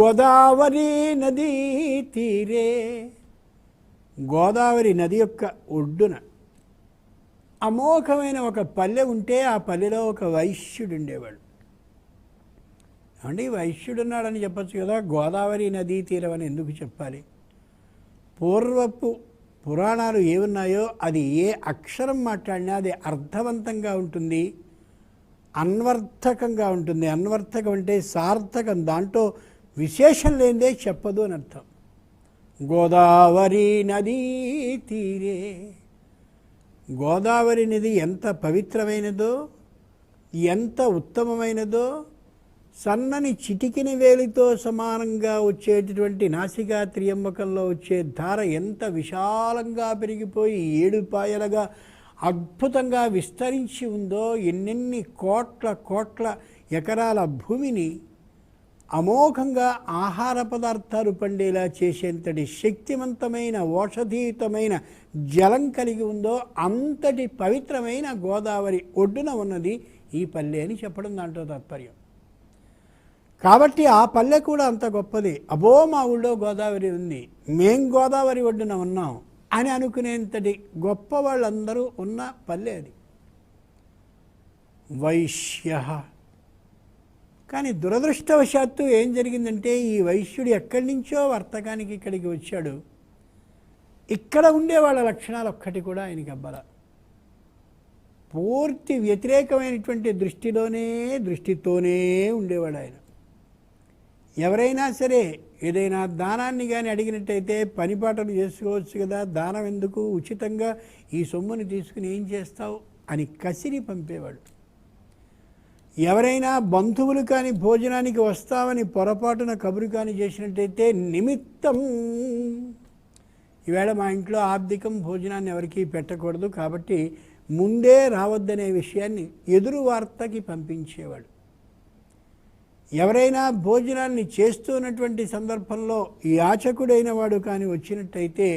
గోదావరి నదీ తీరే. గోదావరి నది యొక్క ఒడ్డున అమోఘమైన ఒక పల్లె ఉంటే ఆ పల్లెలో ఒక వైశ్యుడు ఉండేవాడు. అంటే వైశ్యుడు ఉన్నాడని చెప్పచ్చు కదా. గోదావరి నదీ తీరం అని ఎందుకు చెప్పాలి? పూర్వపు పురాణాలు ఏమున్నాయో అది ఏ అక్షరం మాట్లాడినా అది అర్థవంతంగా ఉంటుంది అన్వర్థకంగా ఉంటుంది. అన్వర్థకం అంటే సార్థకం. దాంట్లో విశేషం లేదే చెప్పదు అని అర్థం. గోదావరి నదీ తీరే. గోదావరి నది ఎంత పవిత్రమైనదో ఎంత ఉత్తమమైనదో సన్నని చిటికిన వేలితో సమానంగా వచ్చేటటువంటి నాసికా త్రియంబకంలో వచ్చే ధార ఎంత విశాలంగా పెరిగిపోయి ఏడుపాయలుగా అద్భుతంగా విస్తరించి ఉందో ఎన్నెన్ని కోట్ల కోట్ల ఎకరాల భూమిని అమోఘంగా ఆహార పదార్థాలు పండేలా చేసేంతటి శక్తివంతమైన ఓషధీయుతమైన జలం కలిగి ఉందో అంతటి పవిత్రమైన గోదావరి ఒడ్డున ఉన్నది ఈ పల్లె అని చెప్పడం దాంట్లో తాత్పర్యం. కాబట్టి ఆ పల్లె కూడా అంత గొప్పది. అబో మా ఊళ్ళో గోదావరి ఉంది. మేం గోదావరి ఒడ్డున ఉన్నాం అని అనుకునేంతటి గొప్ప వాళ్ళందరూ ఉన్న పల్లె అది. వైశ్య కానీ దురదృష్టవశాత్తు ఏం జరిగిందంటే ఈ వైశ్యుడు ఎక్కడి నుంచో వర్తకానికి ఇక్కడికి వచ్చాడు. ఇక్కడ ఉండే వాళ్ళ లక్షణాలు ఒక్కటి కూడా ఆయనకి అబ్బల. పూర్తి వ్యతిరేకమైనటువంటి దృష్టిలోనే దృష్టితోనే ఉండేవాడు ఆయన. ఎవరైనా సరే ఏదైనా దానాన్ని కానీ అడిగినట్టయితే పనిపాటలు చేసుకోవచ్చు కదా దానం ఎందుకు? ఉచితంగా ఈ సొమ్ముని తీసుకుని ఏం చేస్తావు? అని కసిరి పంపేవాడు. ఎవరైనా బంధువులు కానీ భోజనానికి వస్తామని పొరపాటున కబురు కానీ చేసినట్టయితే నిమిత్తం ఈవేళ మా ఇంట్లో ఆర్థికం భోజనాన్ని ఎవరికీ పెట్టకూడదు కాబట్టి ముందే రావద్దనే విషయాన్ని ఎదురు వార్తకి పంపించేవాడు. ఎవరైనా భోజనాన్ని చేస్తున్నటువంటి సందర్భంలో యాచకుడైన వాడు కానీ వచ్చినట్టయితే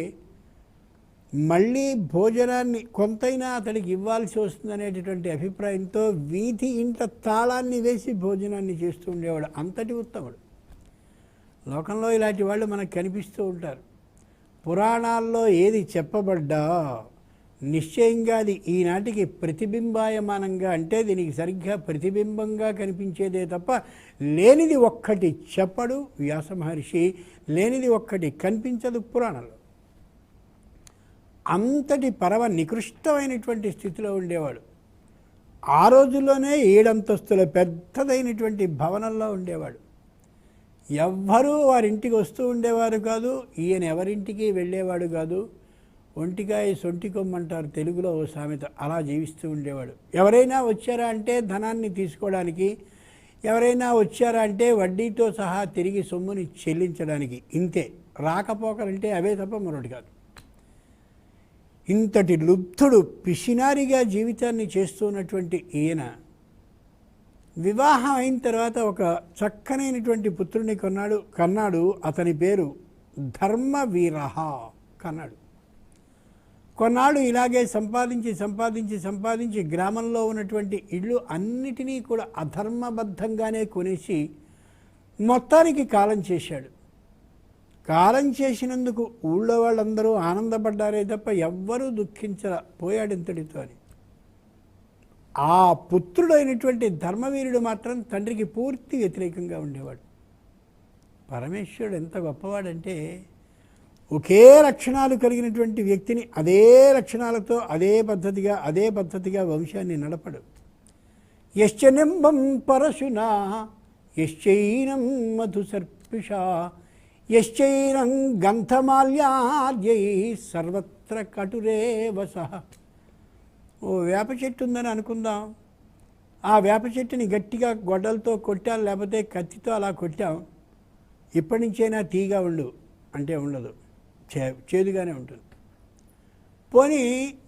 మళ్ళీ భోజనాన్ని కొంతైనా అతడికి ఇవ్వాల్సి వస్తుందనేటటువంటి అభిప్రాయంతో వీధి ఇంట తాళాన్ని వేసి భోజనాన్ని చేస్తూ ఉండేవాడు. అంతటి ఉత్తముడు. లోకంలో ఇలాంటి వాళ్ళు మనకు కనిపిస్తూ ఉంటారు. పురాణాల్లో ఏది చెప్పబడ్డా నిశ్చయంగా అది ఈనాటికి ప్రతిబింబాయమానంగా అంటే దీనికి సరిగ్గా ప్రతిబింబంగా కనిపించేదే తప్ప లేనిది ఒక్కటి చెప్పడు వ్యాస మహర్షి లేనిది ఒక్కటి కనిపించదు పురాణాలు. అంతటి పరమ నికృష్టమైనటువంటి స్థితిలో ఉండేవాడు. ఆ రోజుల్లోనే ఏడంతస్తుల పెద్దదైనటువంటి భవనంలో ఉండేవాడు. ఎవ్వరూ వారింటికి వస్తూ ఉండేవారు కాదు ఈయన ఎవరింటికి వెళ్ళేవాడు కాదు. ఒంటికాయ సొంటి కొమ్మంటారు తెలుగులో ఓ సామెత అలా జీవిస్తూ ఉండేవాడు. ఎవరైనా వచ్చారా అంటే ధనాన్ని తీసుకోవడానికి ఎవరైనా వచ్చారా అంటే వడ్డీతో సహా తిరిగి సొమ్ముని చెల్లించడానికి ఇంతే. రాకపోకలంటే అవే తప్ప మరొకటి కాదు. ఇంతటి లుబ్ధుడు పిషినారిగా జీవితాన్ని చేస్తున్నటువంటి ఈయన వివాహం అయిన తర్వాత ఒక చక్కనైనటువంటి పుత్రుని కొన్నాడు కన్నాడు. అతని పేరు ధర్మవీరహ కన్నాడు. కొన్నాళ్ళు ఇలాగే సంపాదించి సంపాదించి సంపాదించి గ్రామంలో ఉన్నటువంటి ఇళ్ళు అన్నిటినీ కూడా అధర్మబద్ధంగానే కొనేసి మొత్తానికి కాలం చేశాడు. కాలం చేసినందుకు ఊళ్ళో వాళ్ళందరూ ఆనందపడ్డారే తప్ప ఎవ్వరూ దుఃఖించరా పోయాడు ఇంతటితో అని. ఆ పుత్రుడైనటువంటి ధర్మవీరుడు మాత్రం తండ్రికి పూర్తి వ్యతిరేకంగా ఉండేవాడు. పరమేశ్వరుడు ఎంత గొప్పవాడంటే ఒకే లక్షణాలు కలిగినటువంటి వ్యక్తిని అదే లక్షణాలతో అదే పద్ధతిగా అదే పద్ధతిగా వంశాన్ని నడపడు. యశ్చనింబం పరశునా యశ్చైనం మధుసర్పిష యశ్చైరం గంధమాల్యాద్యై సర్వత్ర కటురేవ సహ ఓ వేప చెట్టు ఉందని అనుకుందాం. ఆ వేప చెట్టుని గట్టిగా గొడ్డలతో కొట్టాం లేకపోతే కత్తితో అలా కొట్టాం. ఇప్పటి నుంచైనా తీగా ఉండు అంటే ఉండదు. చే చేదుగానే ఉంటుంది. పోనీ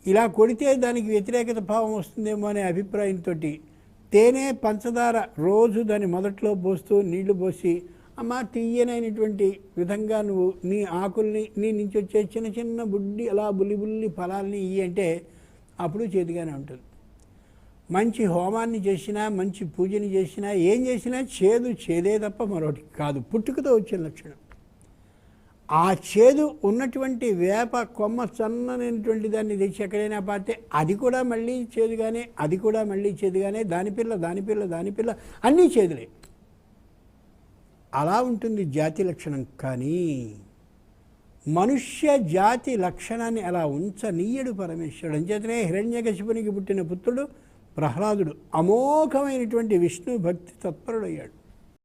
ఇలా కొడితే దానికి వ్యతిరేకత భావం వస్తుందేమో అనే అభిప్రాయంతో తేనె పంచదార రోజు దాన్ని మొదట్లో పోస్తూ నీళ్ళు పోసి అమ్మ తీయనైనటువంటి విధంగా నువ్వు నీ ఆకుల్ని నీ నుంచి వచ్చే చిన్న చిన్న బుడ్డి అలా బుల్లి బుల్లి ఫలాల్ని ఇయ్యి అంటే అప్పుడు చేతిగానే ఉంటుంది. మంచి హోమాన్ని చేసినా మంచి పూజని చేసినా ఏం చేసినా చేదు చేదే తప్ప మరొకటి కాదు. పుట్టుకతో వచ్చిన లక్షణం. ఆ చేదు ఉన్నటువంటి వేప కొమ్మ సన్ననటువంటి దాన్ని తెచ్చి ఎక్కడైనా పాతే అది కూడా మళ్ళీ చేదుగానే అది కూడా మళ్ళీ చేదుగానే దాని పిల్ల దాని పిల్ల దాని పిల్ల అన్నీ చేదులే. అలా ఉంటుంది జాతి లక్షణం. కానీ మనుష్య జాతి లక్షణాన్ని అలా ఉంచనీయడు పరమేశ్వరుడు. అంచేతనే హిరణ్యకశిపునికి పుట్టిన పుత్రుడు ప్రహ్లాదుడు అమోఘమైనటువంటి విష్ణు భక్తి తత్పరుడయ్యాడు.